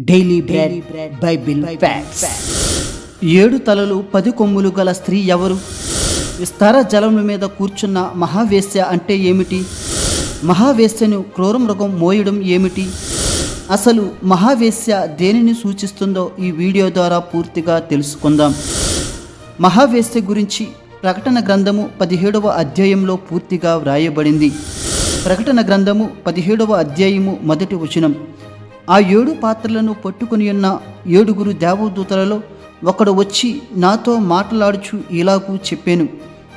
Daily bread Bible facts ఏడు తలలు పది కొమ్ములు గల స్త్రీ ఎవరు? విస్తార జలముల మీద కూర్చున్న మహావేశ్య అంటే ఏమిటి? మహావేశ్యను క్రూర మృగం మోయడం ఏమిటి? అసలు మహావేశ్య దేనిని సూచిస్తుందో ఈ వీడియో ద్వారా పూర్తిగా తెలుసుకుందాం. మహావేశ్య గురించి ప్రకటన గ్రంథము పదిహేడవ అధ్యాయంలో పూర్తిగా వ్రాయబడింది. ప్రకటన గ్రంథము పదిహేడవ అధ్యాయము మొదటి వచనం. ఆ ఏడు పాత్రలను పట్టుకుని ఉన్న ఏడుగురు దేవదూతలలో ఒకడు వచ్చి నాతో మాట్లాడుచు ఇలాగూ చెప్పాను.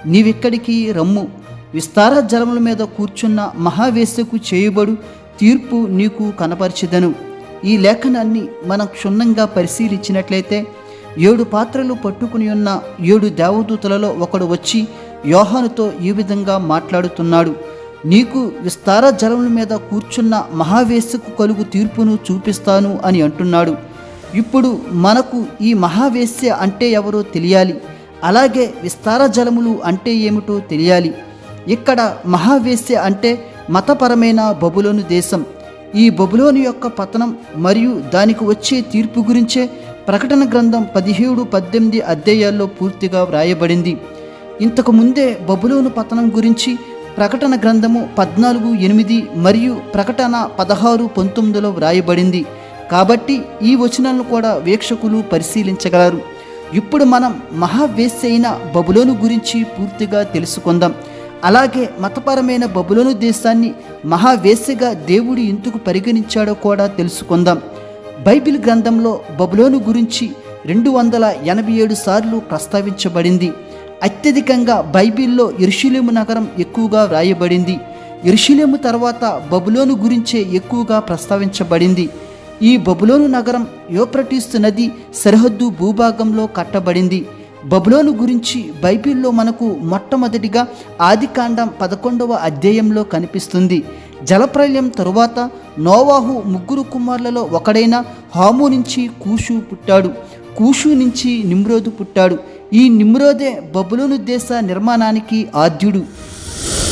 నీవిక్కడికి రమ్ము. విస్తార జలముల మీద కూర్చున్న మహావేశకు చేయబడు తీర్పు నీకు కనపరిచెదను. ఈ లేఖనాన్ని మనం క్షుణ్ణంగా పరిశీలించినట్లయితే ఏడు పాత్రలు పట్టుకుని ఉన్న ఏడు దేవదూతలలో ఒకడు వచ్చి యోహానుతో ఈ విధంగా మాట్లాడుతున్నాడు. నీకు విస్తార జలముల మీద కూర్చున్న మహావేశ్యకు కలుగు తీర్పును చూపిస్తాను అని అంటున్నాడు. ఇప్పుడు మనకు ఈ మహావేశ్య అంటే ఎవరో తెలియాలి. అలాగే విస్తార జలములు అంటే ఏమిటో తెలియాలి. ఇక్కడ మహావేశ్య అంటే మతపరమైన బబులోను దేశం. ఈ బబులోను యొక్క పతనం మరియు దానికి వచ్చే తీర్పు గురించే ప్రకటన గ్రంథం పదిహేడు పద్దెనిమిది అధ్యాయాల్లో పూర్తిగా వ్రాయబడింది. ఇంతకు ముందే బబులోను పతనం గురించి ప్రకటన గ్రంథము పద్నాలుగు ఎనిమిది మరియు ప్రకటన పదహారు పంతొమ్మిదిలో వ్రాయబడింది. కాబట్టి ఈ వచనాలను కూడా వీక్షకులు పరిశీలించగలరు. ఇప్పుడు మనం మహావేశ్య అయిన బబులోను గురించి పూర్తిగా తెలుసుకుందాం. అలాగే మతపరమైన బబులోను దేశాన్ని మహావేశ్యగా దేవుడు ఎందుకు పరిగణించాడో కూడా తెలుసుకుందాం. బైబిల్ గ్రంథంలో బబులోను గురించి రెండు వందల ఎనభై ఏడు సార్లు ప్రస్తావించబడింది. అత్యధికంగా బైబిల్లో ఇరుషులేము నగరం ఎక్కువగా వ్రాయబడింది. ఇరుషులేము తర్వాత బబులోను గురించే ఎక్కువగా ప్రస్తావించబడింది. ఈ బబులోను నగరం యోప్రటీస్తు నది సరిహద్దు భూభాగంలో కట్టబడింది. బబులోను గురించి బైబిల్లో మనకు మొట్టమొదటిగా ఆదికాండం పదకొండవ అధ్యాయంలో కనిపిస్తుంది. జలప్రలయం తరువాత నోవాహు ముగ్గురు కుమారులలో ఒకడైన హాము నుంచి కూషు పుట్టాడు. కూషు నుంచి నిమ్రోదు పుట్టాడు. ఈ నిమ్రోదే బబులోను దేశ నిర్మాణానికి ఆద్యుడు.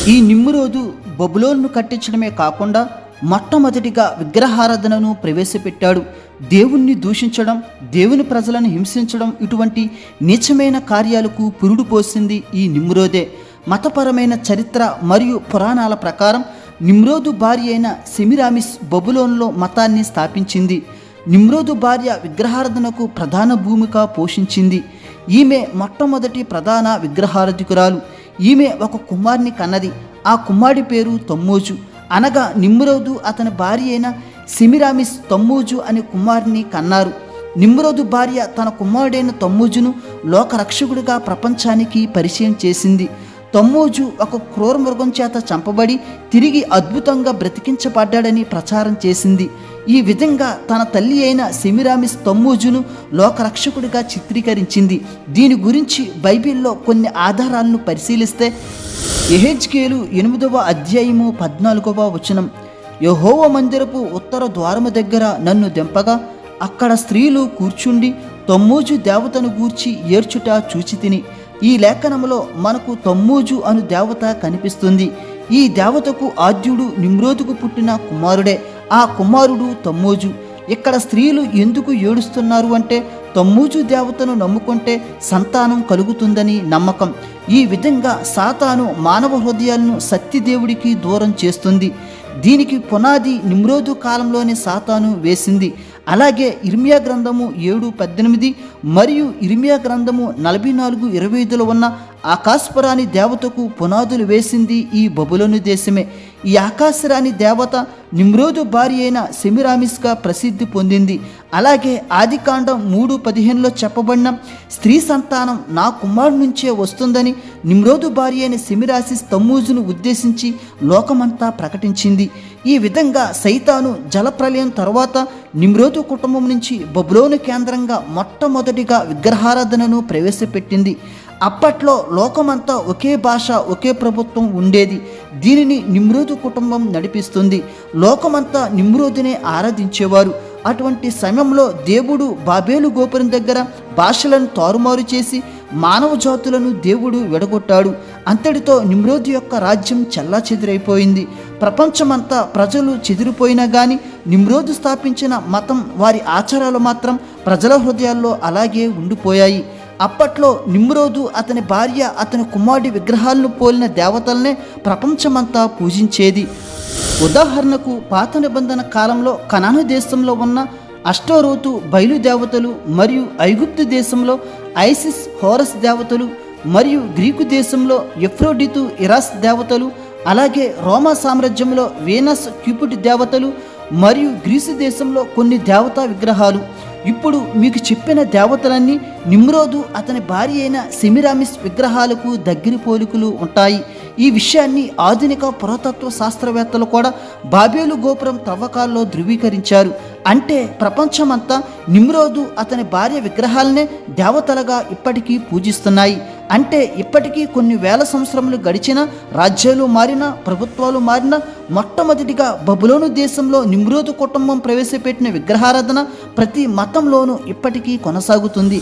ఈ నిమ్రోదు బబులోన్ను కట్టించడమే కాకుండా మొట్టమొదటిగా విగ్రహారాధనను ప్రవేశపెట్టాడు. దేవుణ్ణి దూషించడం దేవుని ప్రజలను హింసించడం ఇటువంటి నీచమైన కార్యాలకు పురుడు పోసింది ఈ నిమ్రోదే. మతపరమైన చరిత్ర మరియు పురాణాల ప్రకారం నిమ్రోదు భార్య అయిన సెమిరామిస్ బబులోన్లో మతాన్ని స్థాపించింది. నిమ్రోదు భార్య విగ్రహారాధనకు ప్రధాన భూమిక పోషించింది. ఈమె మొట్టమొదటి ప్రధాన విగ్రహారధికురాలు. ఈమె ఒక కుమార్ని కన్నది. ఆ కుమారుడి పేరు తమ్మోజు. అనగా నిమ్రోదు అతని భార్య అయిన సిమిరామిస్ తమ్మూజు అనే కుమారుని కన్నారు. నిమ్రోదు భార్య తన కుమారుడైన తమ్మూజును లోకరక్షకుడిగా ప్రపంచానికి పరిచయం చేసింది. తమ్మోజు ఒక క్రూర మృగం చేత చంపబడి తిరిగి అద్భుతంగా బ్రతికించబడ్డాడని ప్రచారం చేసింది. ఈ విధంగా తన తల్లి అయిన సెమిరామిస్ తమ్మూజును లోకరక్షకుడిగా చిత్రీకరించింది. దీని గురించి బైబిల్లో కొన్ని ఆధారాలను పరిశీలిస్తే ఎహెచ్కేలు ఎనిమిదవ అధ్యాయము పద్నాలుగవ వచనం. యహోవ మందిరపు ఉత్తర ద్వారము దగ్గర నన్ను దెంపగా అక్కడ స్త్రీలు కూర్చుండి తమ్మూజు దేవతను గూర్చి ఏర్చుట చూచి తిని ఈ లేఖనములో మనకు తమ్మూజు అను దేవత కనిపిస్తుంది. ఈ దేవతకు ఆద్యుడు నిమ్రోదుకు పుట్టిన కుమారుడే. ఆ కుమారుడు తమ్మూజు. ఇక్కడ స్త్రీలు ఎందుకు ఏడుస్తున్నారు అంటే తమ్మూజు దేవతను నమ్ముకుంటే సంతానం కలుగుతుందని నమ్మకం. ఈ విధంగా సాతాను మానవ హృదయాలను సత్యదేవుడికి దూరం చేస్తుంది. దీనికి పునాది నిమ్రోదు కాలంలోనే సాతాను వేసింది. అలాగే ఇర్మియా గ్రంథము ఏడు పద్దెనిమిది మరియు ఇర్మియా గ్రంథము నలభై నాలుగు ఇరవై ఐదులో ఉన్న ఆకాశపురాని దేవతకు పునాదులు వేసింది ఈ బబులోను దేశమే. ఈ ఆకాశరాణి దేవత నిమ్రోదు భార్య అయిన సెమిరామిస్గా ప్రసిద్ధి పొందింది. అలాగే ఆదికాండం మూడు పదిహేనులో చెప్పబడిన స్త్రీ సంతానం నా కుమారుడి నుంచే వస్తుందని నిమ్రోదు భార్య అయిన సెమిరాసిస్ తమ్మూజును ఉద్దేశించి లోకమంతా ప్రకటించింది. ఈ విధంగా సైతాను జలప్రలయం తర్వాత నిమ్రోదు కుటుంబం నుంచి బబులోను కేంద్రంగా మొట్టమొదటిగా విగ్రహారాధనను ప్రవేశపెట్టింది. అప్పట్లో లోకమంతా ఒకే భాష ఒకే ప్రభుత్వం ఉండేది. దీనిని నిమ్రోదు కుటుంబం నడిపిస్తుంది. లోకమంతా నిమ్రోదునే ఆరాధించేవారు. అటువంటి సమయంలో దేవుడు బాబేలు గోపురం దగ్గర భాషలను తారుమారు చేసి మానవ జాతులను దేవుడు విడగొట్టాడు. అంతటితో నిమ్రోదు యొక్క రాజ్యం చెల్లాచెదురైపోయింది. ప్రపంచమంతా ప్రజలు చెదిరిపోయినా కానీ నిమ్రోదు స్థాపించిన మతం వారి ఆచారాలు మాత్రం ప్రజల హృదయాల్లో అలాగే ఉండిపోయాయి. అప్పట్లో నిమ్రోదు అతని భార్య అతని కుమారుడి విగ్రహాలను పోలిన దేవతలనే ప్రపంచమంతా పూజించేది. ఉదాహరణకు పాత నిబంధన కాలంలో కనాను దేశంలో ఉన్న అష్టోరోతు బయలుదేవతలు మరియు ఐగుప్తు దేశంలో ఐసిస్ హోరస్ దేవతలు మరియు గ్రీకు దేశంలో ఎఫ్రోడితు ఇరాస్ దేవతలు అలాగే రోమా సామ్రాజ్యంలో వీనస్ క్యూపిడ్ దేవతలు మరియు గ్రీసు దేశంలో కొన్ని దేవతా విగ్రహాలు. ఇప్పుడు మీకు చెప్పిన దేవతలన్నీ నిమ్రోదు అతని భార్య అయిన సెమిరామిస్ విగ్రహాలకు దగ్గరి పోలికలు ఉంటాయి. ఈ విషయాన్ని ఆధునిక పురాతత్వ శాస్త్రవేత్తలు కూడా బాబేలు గోపురం తవ్వకాల్లో ధృవీకరించారు. అంటే ప్రపంచమంతా నిమ్రోదు అతని భార్య విగ్రహాలనే దేవతలుగా ఇప్పటికీ పూజిస్తున్నాయి. అంటే ఇప్పటికీ కొన్ని వేల సంవత్సరములు గడిచిన రాజ్యాలు మారిన ప్రభుత్వాలు మారిన మొట్టమొదటిగా బబులోను దేశంలో నిమ్రోదు కుటుంబం ప్రవేశపెట్టిన విగ్రహారాధన ప్రతి మతంలోనూ ఇప్పటికీ కొనసాగుతుంది.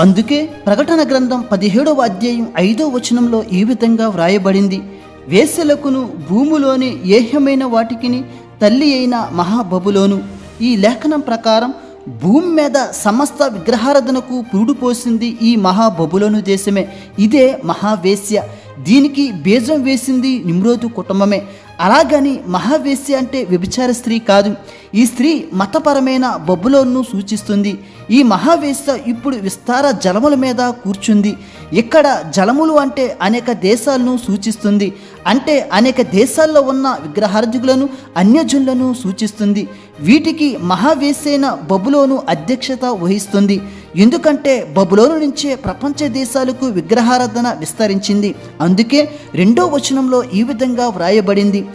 అందుకే ప్రకటన గ్రంథం పదిహేడవ అధ్యాయం ఐదో వచనంలో ఈ విధంగా వ్రాయబడింది. వేసలకును భూములోని ఏహ్యమైన వాటికిని తల్లి అయిన మహాబబులోను. ఈ లేఖనం ప్రకారం భూమి మీద సమస్త విగ్రహారాధనకు పురుడు పోసింది ఈ మహాబబులోను దేశమే. ఇదే మహావేశ్య. దీనికి బీజం వేసింది నిమ్రోదు కుటుంబమే. అలాగని మహావేశ్య అంటే వ్యభిచార స్త్రీ కాదు. ఈ స్త్రీ మతపరమైన బొబ్బులోను సూచిస్తుంది. ఈ మహావేశ్య ఇప్పుడు విస్తార జలముల మీద కూర్చుంది. ఇక్కడ జలములు అంటే అనేక దేశాలను సూచిస్తుంది. అంటే అనేక దేశాల్లో ఉన్న విగ్రహార్థికులను అన్యజులను సూచిస్తుంది. వీటికి మహావేశైన బబులోను అధ్యక్షత వహిస్తుంది. ఎందుకంటే బబులోను నుంచే ప్రపంచ దేశాలకు విగ్రహారాధన విస్తరించింది. అందుకే రెండో వచనంలో ఈ విధంగా వ్రాయబడింది.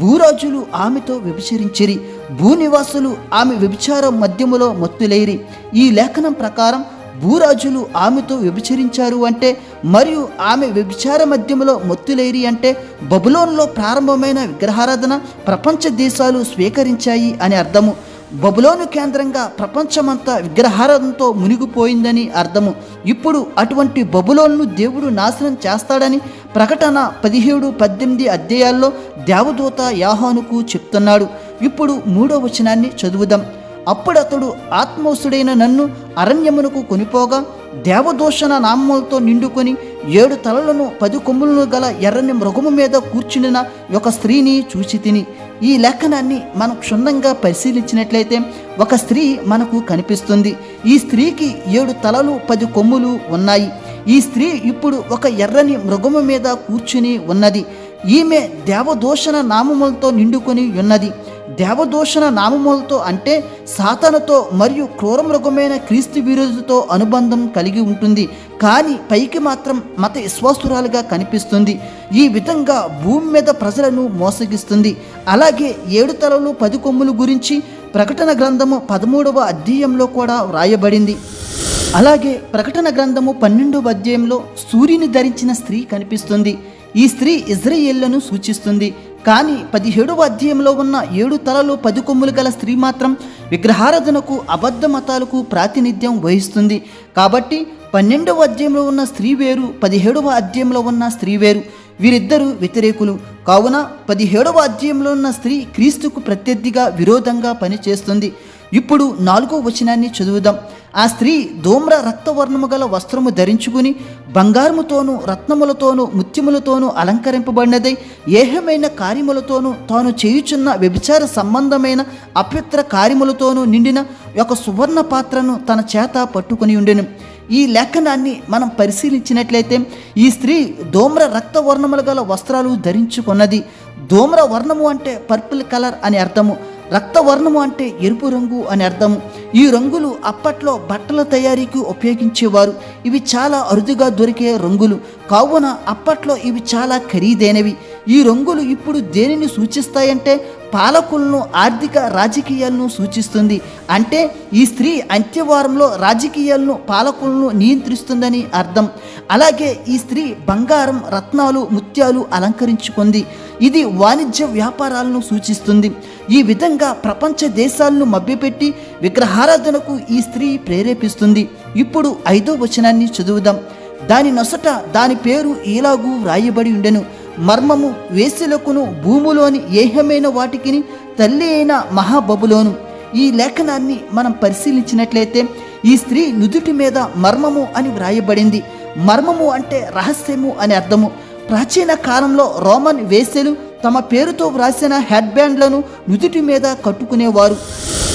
భూరాజులు ఆమెతో వ్యభిచరించిరి. భూనివాసులు ఆమె వ్యభిచారం మధ్యములో మత్తులేరి ఈ లేఖనం ప్రకారం భూరాజులు ఆమెతో వ్యభిచరించారు అంటే మరియు ఆమె వ్యభిచార మధ్యములో మొత్తులేరి అంటే బబులోన్లో ప్రారంభమైన విగ్రహారాధన ప్రపంచ దేశాలు స్వీకరించాయి అని అర్థము. బబులోను కేంద్రంగా ప్రపంచమంతా విగ్రహారంతో మునిగిపోయిందని అర్థము. ఇప్పుడు అటువంటి బబులోన్ను దేవుడు నాశనం చేస్తాడని ప్రకటన పదిహేడు పద్దెనిమిది అధ్యాయాల్లో దేవదూత యాహానుకు చెప్తున్నాడు. ఇప్పుడు మూడో వచనాన్ని చదువుదాం. అప్పుడతడు ఆత్మోసుడైన నన్ను అరణ్యమునకు కొనిపోగా దేవదూషణ నామములతో నిండుకొని ఏడు తలలను పది కొమ్ములను గల ఎర్రని మృగము మీద కూర్చునిన ఒక స్త్రీని చూచి తిని ఈ లేఖనాన్ని మనం క్షుణ్ణంగా పరిశీలించినట్లయితే ఒక స్త్రీ మనకు కనిపిస్తుంది. ఈ స్త్రీకి ఏడు తలలు పది కొమ్ములు ఉన్నాయి. ఈ స్త్రీ ఇప్పుడు ఒక ఎర్రని మృగము మీద కూర్చుని ఉన్నది. ఈమె దేవదూషణ నామములతో నిండుకొని ఉన్నది. దేవదూషణ నామములతో అంటే సాతనతో మరియు క్రూరమృగమైన క్రీస్తు విరోధితో అనుబంధం కలిగి ఉంటుంది. కానీ పైకి మాత్రం మత విశ్వాసురాలుగా కనిపిస్తుంది. ఈ విధంగా భూమి మీద ప్రజలను మోసగిస్తుంది. అలాగే ఏడు తలలు పది కొమ్ములు గురించి ప్రకటన గ్రంథము పదమూడవ అధ్యాయంలో కూడా వ్రాయబడింది. అలాగే ప్రకటన గ్రంథము పన్నెండవ అధ్యాయంలో సూర్యుని ధరించిన స్త్రీ కనిపిస్తుంది. ఈ స్త్రీ ఇజ్రాయేళ్ళను సూచిస్తుంది. కానీ పదిహేడవ అధ్యాయంలో ఉన్న ఏడు తలలు పది కొమ్ములు గల స్త్రీ మాత్రం విగ్రహారాధనకు అబద్ధ మతాలకు ప్రాతినిధ్యం వహిస్తుంది. కాబట్టి పన్నెండవ అధ్యాయంలో ఉన్న స్త్రీ వేరు పదిహేడవ అధ్యాయంలో ఉన్న స్త్రీ వేరు వీరిద్దరూ వ్యతిరేకులు. కావున పదిహేడవ అధ్యాయంలో ఉన్న స్త్రీ క్రీస్తుకు ప్రత్యర్థిగా విరోధంగా పనిచేస్తుంది. ఇప్పుడు నాలుగో వచనాన్ని చదువుదాం. ఆ స్త్రీ ధూమ్ర రక్తవర్ణము గల వస్త్రము ధరించుకుని బంగారముతోనూ రత్నములతోనూ ముత్యములతోనూ అలంకరింపబడినదై ఏహమైన కార్యములతోనూ తాను చేయుచున్న వ్యభిచార సంబంధమైన అప్యుత్ర కార్యములతోనూ నిండిన ఒక సువర్ణ పాత్రను తన చేత పట్టుకుని ఉండెను. ఈ లేఖనాన్ని మనం పరిశీలించినట్లయితే ఈ స్త్రీ ధూమ్ర రక్తవర్ణములు గల వస్త్రాలు ధరించుకున్నది. ధూమ్ర వర్ణము అంటే పర్పుల్ కలర్ అని అర్థము. రక్తవర్ణము అంటే ఎరుపు రంగు అని అర్థం. ఈ రంగులు అప్పట్లో బట్టల తయారీకి ఉపయోగించేవారు. ఇవి చాలా అరుదుగా దొరికే రంగులు. కావున అప్పట్లో ఇవి చాలా ఖరీదైనవి. ఈ రంగులు ఇప్పుడు దేనిని సూచిస్తాయంటే పాలకులను ఆర్థిక రాజకీయాలను సూచిస్తుంది. అంటే ఈ స్త్రీ అంత్యవారంలో రాజకీయాలను పాలకులను నియంత్రిస్తుందని అర్థం. అలాగే ఈ స్త్రీ బంగారం రత్నాలు ముత్యాలు అలంకరించుకుంది. ఇది వాణిజ్య వ్యాపారాలను సూచిస్తుంది. ఈ విధంగా ప్రపంచ దేశాలను మభ్యపెట్టి విగ్రహారాధనకు ఈ స్త్రీ ప్రేరేపిస్తుంది. ఇప్పుడు ఐదో వచనాన్ని చదువుదాం. దాని నొసట దాని పేరు ఇలాగూ వ్రాయబడి ఉండెను. మర్మము వేసులకును భూములోని ఏహమైన వాటికిని తల్లి అయిన మహాబబులోను. ఈ లేఖనాన్ని మనం పరిశీలించినట్లయితే ఈ స్త్రీ నుదుటి మీద మర్మము అని వ్రాయబడింది. మర్మము అంటే రహస్యము అని అర్థము. ప్రాచీన కాలంలో రోమన్ వేశ్యలు తమ పేరుతో వ్రాసిన హెడ్ బ్యాండ్లను నుదుటి మీద కట్టుకునేవారు.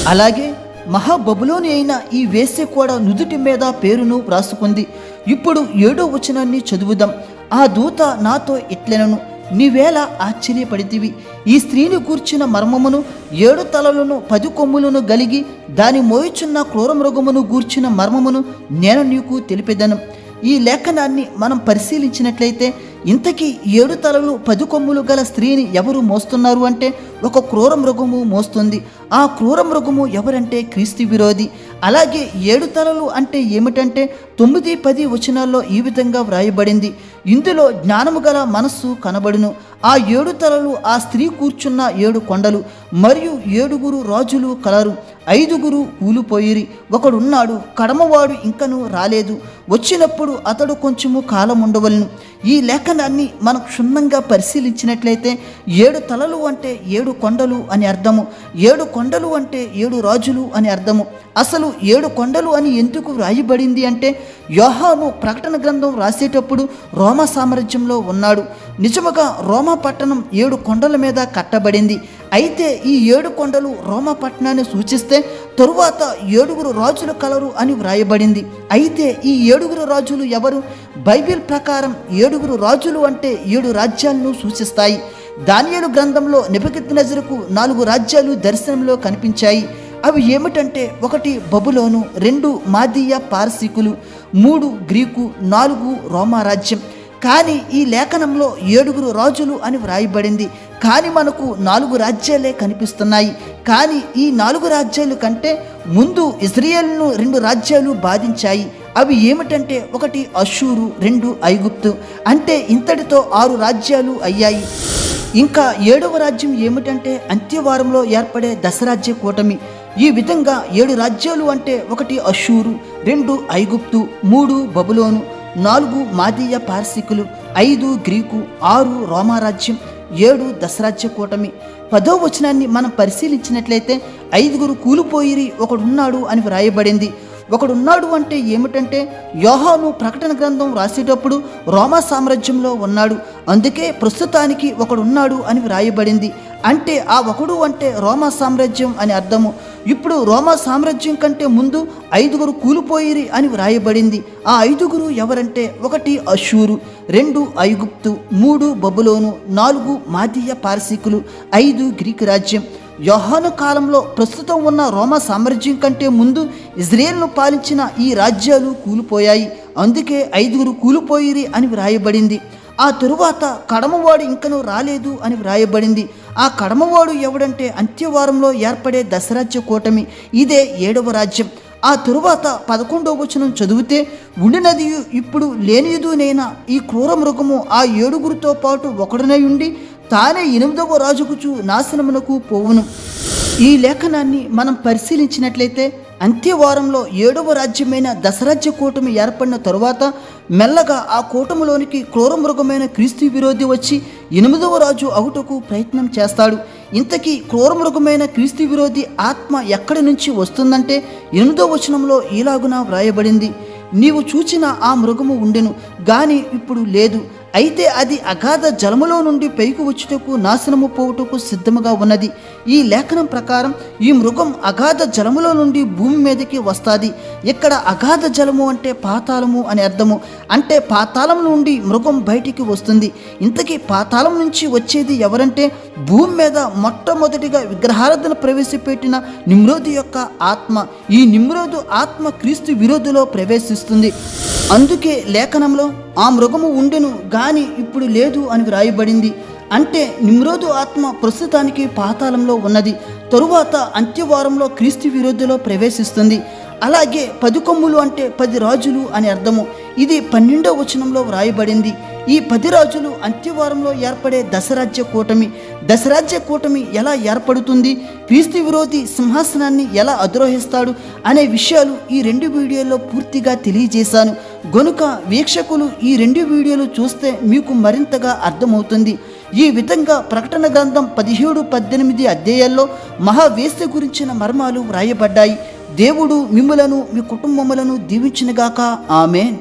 అలాగే మహాబబులోని అయిన ఈ వేశ్య కూడా నుదుటి మీద పేరును వ్రాసుకుంది. ఇప్పుడు ఏడో వచనాన్ని చదువుదాం. ఆ దూత నాతో ఇట్లెనను నీవేళ ఆశ్చర్యపడితివి. ఈ స్త్రీని కూర్చిన మర్మమును ఏడు తలలను పది కొమ్ములను గలిగి దాని మోయుచున్న క్రూరమృగమును గూర్చిన మర్మమును నేను నీకు తెలిపెదను. ఈ లేఖనాన్ని మనం పరిశీలించినట్లయితే ఇంతకీ ఏడు తలలు పది కొమ్ములు గల స్త్రీని ఎవరు మోస్తున్నారు అంటే ఒక క్రూర మృగము మోస్తుంది. ఆ క్రూర మృగము ఎవరంటే క్రీస్తు విరోధి. అలాగే ఏడు తలలు అంటే ఏమిటంటే తొమ్మిది పది వచనాల్లో ఈ విధంగా వ్రాయబడింది. ఇందులో జ్ఞానము గల మనస్సు కనబడును. ఆ ఏడు తలలు ఆ స్త్రీ కూర్చున్న ఏడు కొండలు మరియు ఏడుగురు రాజులు కలరు. ఐదుగురు కూలిపోయిరి ఒకడున్నాడు కడమవాడు ఇంకను రాలేదు. వచ్చినప్పుడు అతడు కొంచెము కాలం ఉండవలను. ఈ లేఖనాన్ని మనం క్షుణ్ణంగా పరిశీలించినట్లయితే ఏడు తలలు అంటే ఏడు కొండలు అని అర్థము. ఏడు కొండలు అంటే ఏడు రాజులు అని అర్థము. అసలు ఏడు కొండలు అని ఎందుకు వ్రాయబడింది అంటే యోహాను ప్రకటన గ్రంథం రాసేటప్పుడు రోమ సామ్రాజ్యంలో ఉన్నాడు. నిజముగా రోమా పట్టణం ఏడు కొండల మీద కట్టబడింది. అయితే ఈ ఏడు కొండలు రోమా పట్టణాన్ని సూచిస్తే తరువాత ఏడుగురు రాజుల కలరు అని వ్రాయబడింది. అయితే ఈ ఏడుగురు రాజులు ఎవరు? బైబిల్ ప్రకారం ఏడుగురు రాజులు అంటే ఏడు రాజ్యాలను సూచిస్తాయి. దానియలు గ్రంథంలో నెబుకద్నెజరుకు నాలుగు రాజ్యాలు దర్శనంలో కనిపించాయి. అవి ఏమిటంటే ఒకటి బబులోను రెండు మాదీయ పారసీకులు మూడు గ్రీకు నాలుగు రోమా రాజ్యం. కానీ ఈ లేఖనంలో ఏడుగురు రాజులు అని వ్రాయబడింది. కానీ మనకు నాలుగు రాజ్యాలే కనిపిస్తున్నాయి. కానీ ఈ నాలుగు రాజ్యాలు కంటే ముందు ఇజ్రాయేల్ను రెండు రాజ్యాలు బాధించాయి. అవి ఏమిటంటే ఒకటి అషూరు రెండు ఐగుప్తు. అంటే ఇంతటితో ఆరు రాజ్యాలు అయ్యాయి. ఇంకా ఏడవ రాజ్యం ఏమిటంటే అంత్యవారంలో ఏర్పడే దశరాజ్య కూటమి. ఈ విధంగా ఏడు రాజ్యాలు అంటే ఒకటి అషూరు రెండు ఐగుప్తు మూడు బబులోను. నాలుగు మాదీయ పార్సికులు ఐదు గ్రీకు ఆరు రోమారాజ్యం ఏడు దశరాజ్య కూటమి. పదో వచనాన్ని మనం పరిశీలించినట్లయితే ఐదుగురు కూలిపోయిరి ఒకడున్నాడు అని వ్రాయబడింది. ఒకడున్నాడు అంటే ఏమిటంటే యోహాను ప్రకటన గ్రంథం రాసేటప్పుడు రోమా సామ్రాజ్యంలో ఉన్నాడు. అందుకే ప్రస్తుతానికి ఒకడున్నాడు అని వ్రాయబడింది. అంటే ఆ ఒకడు అంటే రోమా సామ్రాజ్యం అని అర్థము. ఇప్పుడు రోమా సామ్రాజ్యం కంటే ముందు ఐదుగురు కూలిపోయిరి అని వ్రాయబడింది. ఆ ఐదుగురు ఎవరంటే ఒకటి అశూరు రెండు ఐగుప్తు మూడు బబులోను నాలుగు మాదీయ పారసీకులు ఐదు గ్రీకు రాజ్యం. యోహాను కాలంలో ప్రస్తుతం ఉన్న రోమా సామ్రాజ్యం కంటే ముందు ఇజ్రాయేల్ను పాలించిన ఈ రాజ్యాలు కూలిపోయాయి. అందుకే ఐదుగురు కూలిపోయిరి అని వ్రాయబడింది. ఆ తరువాత కడమవాడు ఇంకనూ రాలేదు అని వ్రాయబడింది. ఆ కడమవాడు ఎవడంటే అంత్యవారంలో ఏర్పడే దశరాజ్య కూటమి. ఇదే ఏడవ రాజ్యం. ఆ తరువాత పదకొండవ వచనం చదివితే ఉండినది ఇప్పుడు లేనిదునైనా ఈ క్రూర మృగము ఆ ఏడుగురితో పాటు ఒకడనై ఉండి తానే ఎనిమిదవ రాజుకుచు నాశనమునకు పోవును. ఈ లేఖనాన్ని మనం పరిశీలించినట్లయితే అంత్యవారంలో ఏడవ రాజ్యమైన దశరాజ్య కూటమి ఏర్పడిన తరువాత మెల్లగా ఆ కూటమిలోనికి క్రూరమృగమైన క్రీస్తు విరోధి వచ్చి ఎనిమిదవ రాజు అవుటకు ప్రయత్నం చేస్తాడు. ఇంతకీ క్రూరమృగమైన క్రీస్తు విరోధి ఆత్మ ఎక్కడి నుంచి వస్తుందంటే ఎనిమిదవ వచనంలో ఈలాగున వ్రాయబడింది. నీవు చూచిన ఆ మృగము ఉండెను గాని ఇప్పుడు లేదు. అయితే అది అగాధ జలములో నుండి పైకి వచ్చుటకు నాశనము పోవుటకు సిద్ధముగా ఉన్నది. ఈ లేఖనం ప్రకారం ఈ మృగం అగాధ జలములో నుండి భూమి మీదకి వస్తుంది. ఇక్కడ అగాధ జలము అంటే పాతాళము అని అర్థము. అంటే పాతాళం నుండి మృగం బయటికి వస్తుంది. ఇంతకీ పాతాళం నుంచి వచ్చేది ఎవరంటే భూమి మీద మొట్టమొదటిగా విగ్రహారాధన ప్రవేశపెట్టిన నిమ్రోదు యొక్క ఆత్మ. ఈ నిమ్రోధు ఆత్మ క్రీస్తు విరోధిలో ప్రవేశిస్తుంది. అందుకే లేఖనంలో ఆ మృగము ఉండెను గాని ఇప్పుడు లేదు అని వ్రాయబడింది. అంటే నిమ్రోదు ఆత్మ ప్రస్తుతానికి పాతాళంలో ఉన్నది. తరువాత అంత్యవారంలో క్రీస్తు విరోధిలో ప్రవేశిస్తుంది. అలాగే పది కొమ్ములు అంటే పది రాజులు అని అర్థము. ఇది పన్నెండో వచనంలో వ్రాయబడింది. ఈ పది రాజులు అంత్యవారంలో ఏర్పడే దశరాజ్య కూటమి. దశరాజ్య కూటమి ఎలా ఏర్పడుతుంది? క్రీస్తు విరోధి సింహాసనాన్ని ఎలా అధిరోహిస్తాడు? అనే విషయాలు ఈ రెండు వీడియోల్లో పూర్తిగా తెలియజేశాను. గనుక వీక్షకులు ఈ రెండు వీడియోలు చూస్తే మీకు మరింతగా అర్థమవుతుంది. ఈ విధంగా ప్రకటన గ్రంథం పదిహేడు పద్దెనిమిది అధ్యాయాల్లో మహావేస్త గురించిన మర్మాలు వ్రాయబడ్డాయి. దేవుడు మిమ్ములను మీ కుటుంబములను దీవించినగాక. ఆమెన్.